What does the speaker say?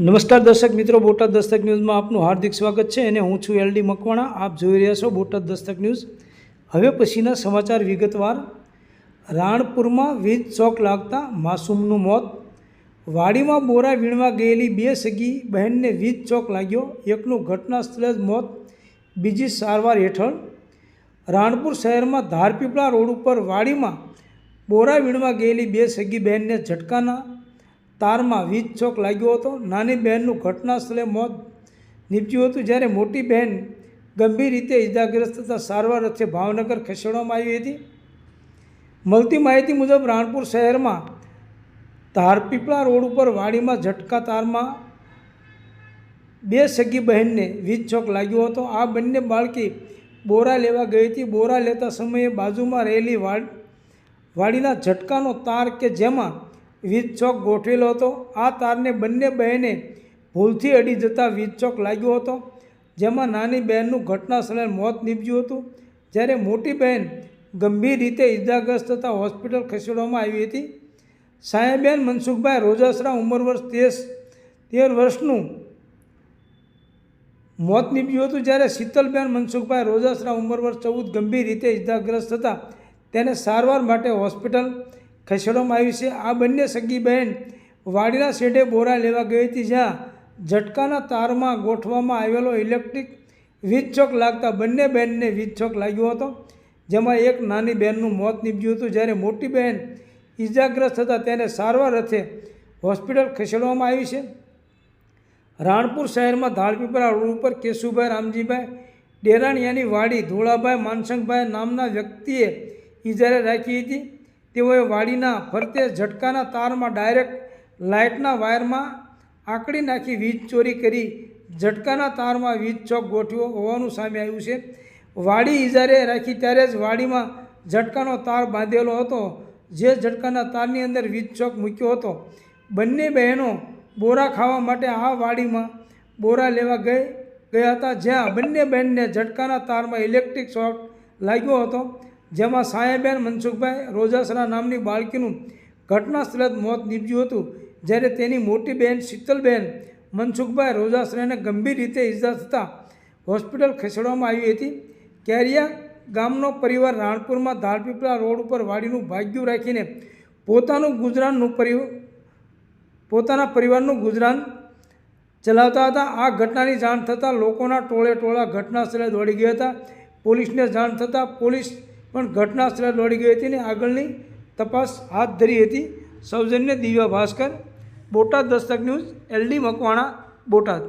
નમસ્કાર દર્શક મિત્રો, બોટાદ દસ્તક ન્યૂઝમાં આપનું હાર્દિક સ્વાગત છે અને હું છું એલડી મકવાણા. આપ જોઈ રહ્યા છો બોટાદ દસ્તક ન્યૂઝ. હવે પછીના સમાચાર વિગતવાર. રાણપુરમાં વીજ ચોક લાગતા માસૂમનું મોત. વાડીમાં બોરા વીણવા ગયેલી બે સગી બહેનને વીજ ચોક લાગ્યો. એકનું ઘટના સ્થળે જ મોત, બીજી સારવાર હેઠળ. રાણપુર શહેરમાં ધારપીપળા રોડ ઉપર વાડીમાં બોરા વીણવા ગયેલી બે સગી બહેનને ઝટકાના તારમાં વીજ ચોક લાગ્યો હતો. નાની બહેનનું ઘટના સ્થળે મોત નીપજ્યું હતું જ્યારે મોટી બહેન ગંભીર રીતે ઇજાગ્રસ્ત થતાં સારવાર અર્થે ભાવનગર ખસેડવામાં આવી હતી. મળતી માહિતી મુજબ રાણપુર શહેરમાં ધારપીપળા રોડ ઉપર વાડીમાં ઝટકા તારમાં બે સગી બહેનને વીજ ચોક લાગ્યો હતો. આ બંને બાળકી બોરા લેવા ગઈ હતી. બોરા લેતા સમયે બાજુમાં રહેલી વાડ, વાડીના ઝટકાનો તાર કે જેમાં વીજ ચોક ગોઠવેલો હતો. આ તારને બંને બહેને ભૂલથી અડી જતાં વીજચોક લાગ્યો હતો, જેમાં નાની બહેનનું ઘટના સ્થળે મોત નીપજ્યું હતું. જ્યારે મોટી બહેન ગંભીર રીતે ઇજાગ્રસ્ત થતાં હોસ્પિટલ ખસેડવામાં આવી હતી. સાહેબેન મનસુખભાઈ રોજાસરા ઉંમર વર્ષ તેર તેર વર્ષનું મોત નીપજ્યું હતું. જ્યારે શીતલબેન મનસુખભાઈ રોજાસરા ઉંમર વર્ષ ચૌદ ગંભીર રીતે ઇજાગ્રસ્ત થતાં તેને સારવાર માટે હોસ્પિટલ ખસેડવામાં આવી છે. આ બંને સગી બહેન વાડીના શેઢે બોરા લેવા ગઈ હતી, જ્યાં ઝટકાના તારમાં ગોઠવામાં આવેલો ઇલેક્ટ્રિક વીજચોક લાગતા બંને બહેનને વીજચોક લાગ્યો હતો, જેમાં એક નાની બહેનનું મોત નીપજ્યું હતું. જ્યારે મોટી બહેન ઇજાગ્રસ્ત થતાં તેને સારવાર અર્થે હોસ્પિટલ ખસેડવામાં આવી છે. રાણપુર શહેરમાં ધાળપીપળા રોડ ઉપર કેશુભાઈ, રામજીભાઈ ડેરાણિયાની વાડી ધોળાભાઈ, માનસંગભાઈ નામના વ્યક્તિએ ઇજારે રાખી હતી. તેઓએ વાડીના ફરતે ઝટકાના તારમાં ડાયરેક્ટ લાઇટના વાયરમાં આંકડી નાખી વીજ ચોરી કરી ઝટકાના તારમાં વીજ ચોક ગોઠવ્યો હોવાનું સામે આવ્યું છે. વાડી ઇજારે રાખી ત્યારે જ વાડીમાં ઝટકાનો તાર બાંધેલો હતો, જે ઝટકાના તારની અંદર વીજ ચોક મૂક્યો હતો. બંને બહેનો બોરા ખાવા માટે આ વાડીમાં બોરા લેવા ગઈ, ગયા હતા, જ્યાં બંને બહેનને ઝટકાના તારમાં ઇલેક્ટ્રિક શોટ લાગ્યો હતો. જેમાં સાહેબેન મનસુખભાઈ રોજાસરા નામની બાળકીનું ઘટના સ્થળે જ મોત નીપજ્યું હતું, જ્યારે તેની મોટી બહેન શીતલબેન મનસુખભાઈ રોજાસરાને ગંભીર રીતે ઇજા થતાં હોસ્પિટલ ખસેડવામાં આવી હતી. કેરિયા ગામનો પરિવાર રાણપુરમાં ધારપીપળા રોડ ઉપર વાડીનું ભાગ્યું રાખીને પોતાનું ગુજરાનનું પરિવાર પોતાના પરિવારનું ગુજરાન ચલાવતા હતા. આ ઘટનાની જાણ થતાં લોકોના ટોળે ટોળા ઘટના સ્થળે દોડી ગયા હતા. પોલીસને જાણ થતાં પોલીસ પણ ઘટના સ્થળે દોડી ગઈ હતી અને આગળની તપાસ હાથ ધરી હતી. સૌજન્ય દિવ્યા ભાસ્કર, બોટાદ દસ્તક ન્યૂઝ, એલડી મકવાણા, બોટાદ.